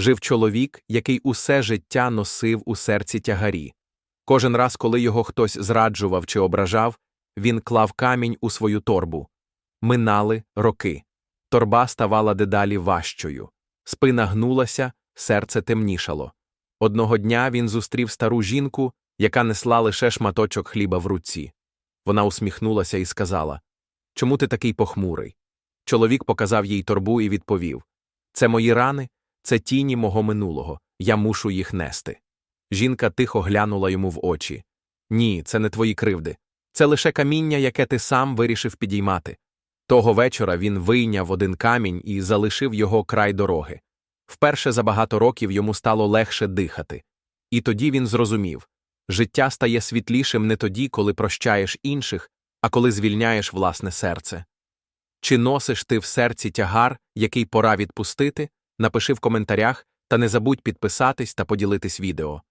жив чоловік, який усе життя носив у серці тягарі. Кожен раз, коли його хтось зраджував чи ображав, він клав камінь у свою торбу. Минали роки. Торба ставала дедалі важчою. Спина гнулася, серце темнішало. Одного дня він зустрів стару жінку, яка несла лише шматочок хліба в руці. Вона усміхнулася і сказала Чому ти такий похмурий? Чоловік показав їй торбу і відповів Це мої рани, це тіні мого минулого, я мушу їх нести. Жінка тихо глянула йому в очі. Ні, це не твої кривди. Це лише каміння, яке ти сам вирішив підіймати. Того вечора він вийняв один камінь і залишив його край дороги. Вперше за багато років йому стало легше дихати. І тоді він зрозумів життя стає світлішим не тоді, коли прощаєш інших, а коли звільняєш власне серце. Чи носиш ти в серці тягар, який пора відпустити? Напиши в коментарях та не забудь підписатись та поділитись відео.